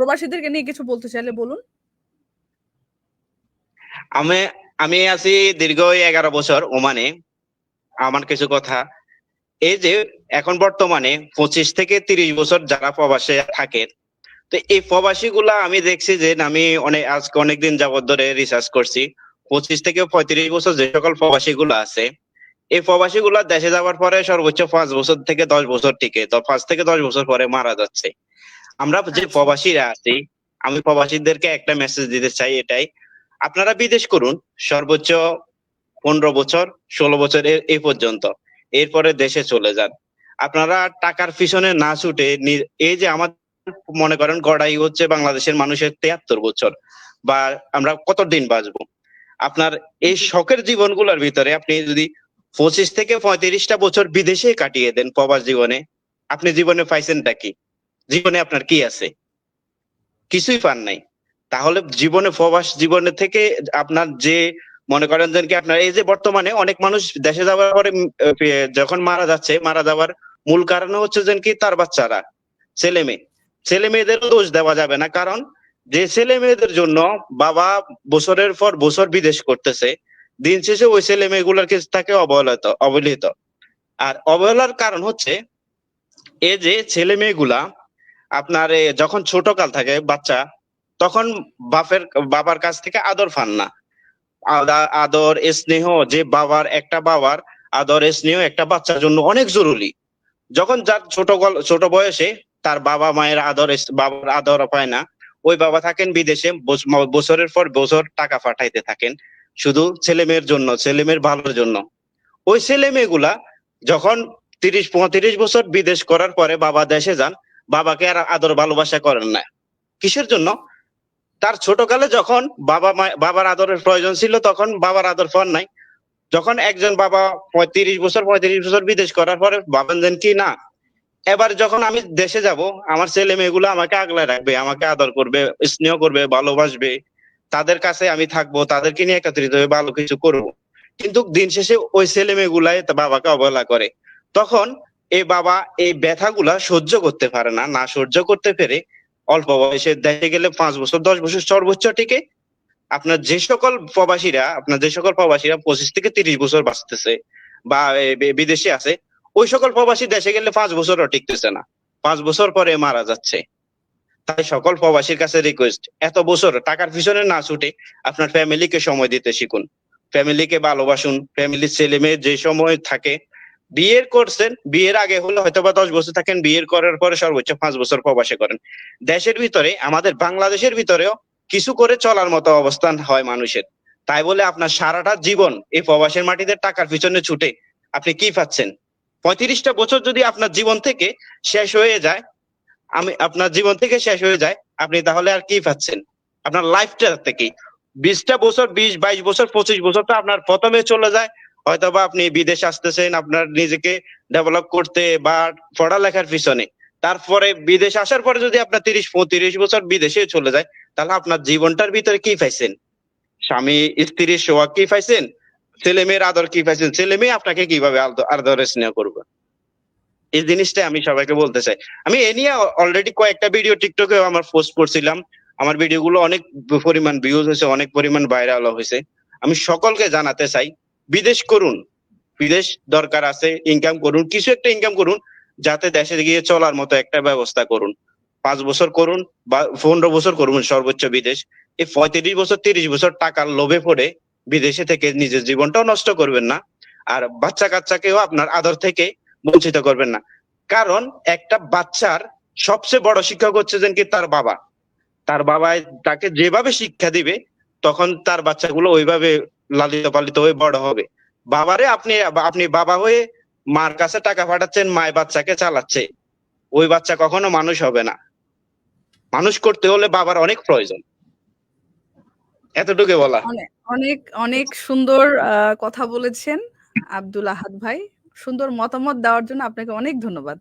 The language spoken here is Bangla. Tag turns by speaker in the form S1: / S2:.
S1: প্রবাসীদেরকে নিয়ে কিছু বলতে চাইলে বলুন।
S2: আমি আমি আছি দীর্ঘ এগারো বছর ওমানে, আমার কিছু কথা। এই যে এখন বর্তমানে পঁচিশ থেকে তিরিশ বছর যারা প্রবাসে থাকে তো এই প্রবাসী আমি দেখছি যে, আমি অনেক, আজকে অনেকদিন যাবত ধরে রিসার্চ করছি, পঁচিশ থেকে পঁয়ত্রিশ বছর যে সকল প্রবাসী আছে, এই প্রবাসী দেশে যাওয়ার পরে সর্বোচ্চ পাঁচ বছর থেকে দশ বছর টিকে, তো পাঁচ থেকে দশ বছর পরে মারা যাচ্ছে। আমরা যে
S1: আচ্ছা।
S2: প্রবাসীরা আছি আমি প্রবাসীদেরকে একটা মেসেজ দিতে চাই এটাই। আপনারা বিদেশ করুন সর্বোচ্চ পনেরো বছর ষোলো বছর এই পর্যন্ত। এরপরে দেশে চলে যান। আপনারা টাকার পিছনে না ছুটে এই যে আমার মনে করেন গড়াই হচ্ছে বাংলাদেশের মানুষের তিয়াত্তর বছর বা আমরা কত দিন বাঁচবো? আপনার এই শখের জীবনগুলোর ভিতরে আপনি যদি পঁচিশ থেকে পঁয়ত্রিশটা বছর বিদেশে কাটিয়ে দেন প্রবাস জীবনে আপনি জীবনে পাইছেনটা কি? জীবনে আপনার কি আছে? কিছুই পান নাই। তাহলে জীবনে প্রবাস জীবনে থেকে আপনার যে মনে করেন কি আপনার এই যে বর্তমানে অনেক মানুষ দেশে যাওয়ার পরে যখন মারা যাচ্ছে, মারা যাওয়ার মূল কারণ হচ্ছে যেন কি তার বাচ্চারা, ছেলে মেয়ে। ছেলে মেয়েদেরও দোষ দেওয়া যাবে না। কারণ যে ছেলে মেয়েদের জন্য বাবা বছরের পর বছর বিদেশ করতেছে, দিন শেষে ওই ছেলে মেয়েগুলোর কাছে থাকে অবহেলিত অবহেলিত। আর অবহেলার কারণ হচ্ছে, এই যে ছেলে মেয়েগুলা আপনার যখন ছোট কাল থাকে বাচ্চা, তখন বাপের, বাবার কাছ থেকে আদর পান না। আদা- আদর, স্নেহ, যে বাবার একটা বাবার, আদর, স্নেহ একটা বাচ্চার জন্য অনেক জরুরি। যখন যার ছোট ছোট বয়সে তার বাবা মায়ের আদর, বাবার আদর পায় না, ওই বাবা থাকেন বিদেশে বছ- বছরের পর বছর টাকা পাঠাইতে থাকেন। শুধু ছেলে মেয়ের জন্য, ছেলে মেয়ের ভালোর জন্য। ওই ছেলে মেয়েগুলা যখন তিরিশ, পঁয়ত্রিশ বছর বিদেশ করার পরে বাবা দেশে যান বাবাকে আর আদর ভালোবাসা করেন না। কিসের জন্য? তার ছোটকালে যখন বাবা বাবার আদরের প্রয়োজন ছিল, তখন বাবার আদর পান নাই। যখন একজন বাবা পঁয়ত্রিশ বছর পঁয়ত্রিশ বছর বিদেশ করার পরে ভাবেন কি না, এবার যখন আমি দেশে যাব, আমার ছেলে মেয়েগুলো আমাকে আগলায় রাখবে, আমাকে আদর করবে, স্নেহ করবে, ভালোবাসবে, তাদের কাছে আমি থাকব, তাদেরকে নিয়ে একত্রিত হয়ে ভালো কিছু করব। কিন্তু দিন শেষে ওই ছেলে মেয়েগুলাই বাবাকে অবহেলা করে। তখন এই বাবা এই ব্যথাগুলা সহ্য করতে পারে না না সহ্য করতে পেরে অল্প বয়সে দেখে গেলে পাঁচ বছর দশ বছর সর্বোচ্চ টিকে। আপনার যে সকল প্রবাসীরা আপনার যে সকল প্রবাসীরা পঁচিশ থেকে তিরিশ বছর বাঁচতেছে বা এ, বিদেশে আছে ওই সকল প্রবাসী দেশে গেলে পাঁচ বছরও টিকতেছে না। পাঁচ বছর পরে মারা যাচ্ছে। তাই সকল প্রবাসীর কাছে রিকোয়েস্ট এত বছর টাকার পিছনে না ছুটে আপনার ফ্যামিলিকে সময় দিতে শিখুন। ফ্যামিলিকে ভালোবাসুন ফ্যামিলির ছেলে মেয়ে যে সময় থাকে বিয়ের করছেন, বিয়ের আগে হলে হয়তো বা দশ বছর থাকেন, বিয়ের করার পরে সর্বোচ্চ পাঁচ বছর প্রবাসে করেন। দেশের ভিতরে, আমাদের বাংলাদেশের ভিতরেও কিছু করে চলার মতো অবস্থান হয় মানুষের। তাই বলে আপনার সারাটা জীবন এই প্রবাসের মাটিতে টাকার পিছনে ছুটে আপনি কি পাচ্ছেন? পঁয়ত্রিশটা বছর যদি আপনার জীবন থেকে শেষ হয়ে যায়, আমি আপনার জীবন থেকে শেষ হয়ে যায়, আপনি তাহলে আর কি পাচ্ছেন? আপনার লাইফটা থেকে। বিশটা বছর, বিশ, বাইশ বছর, পঁচিশ বছর তো আপনার প্রথমে চলে যায় হয়তো বা আপনি বিদেশ আসতেছেন, আপনার নিজেকে ডেভেলপ করতে বা পড়ালেখার পিছনে। তারপরে বিদেশ আসার পরে যদি আপনার তিরিশ, পঁয়ত্রিশ বছর বিদেশে চলে যায়, তাহলে আপনার জীবনটার ভিতরে কি পাইছেন? স্বামী স্ত্রীর সোয়া কি পাইছেন? ছেলে মেয়ের আদর কি পাইছেন? ছেলে মেয়ে আপনাকে কীভাবে আদর- স্নেহ করবে? এই জিনিসটা আমি সবাইকে বলতে চাই। আমি এ নিয়ে অলরেডি কয়েকটা ভিডিও টিকটকে আমার পোস্ট করছিলাম। আমার ভিডিও গুলো অনেক পরিমাণ ভিউজ হয়েছে, অনেক পরিমাণ ভাইরাল হয়েছে। আমি সকলকে জানাতে চাই বিদেশ করুন। বিদেশ দরকার আছে ইনকাম করুন, কিছু একটা ইনকাম করুন, যাতে দেশে গিয়ে চলার মতো একটা ব্যবস্থা করুন। পাঁচ বছর করুন বা পনেরো বছর করুন সর্বোচ্চ বিদেশ। এই পঁয়ত্রিশ বছর, তিরিশ বছর টাকার লোভে পড়ে বিদেশে থেকে নিজের জীবনটাও নষ্ট করবেন না। আর বাচ্চা কাচ্চাকেও আপনার আদর থেকে বঞ্চিত করবেন না। কারণ একটা বাচ্চার সবচেয়ে বড় শিক্ষক হচ্ছে যেন কি তার বাবা। তার বাবা তাকে যেভাবে শিক্ষা দিবে, তখন তার বাচ্চাগুলো ওইভাবে লালিত পালিত হয়ে বড় হবে। বাবারে, আপনি আপনি বাবা হয়ে মার কাছে টাকা পাঠাচ্ছেন মায় বাচ্চাকে চালাচ্ছে। ওই বাচ্চা কখনো মানুষ হবে না। মানুষ করতে হলে বাবার অনেক প্রয়োজন। এতটুকু বলা।
S1: অনেক অনেক সুন্দর কথা বলেছেন আব্দুল আহাদ ভাই। সুন্দর মতামত দেওয়ার জন্য আপনাকে অনেক ধন্যবাদ।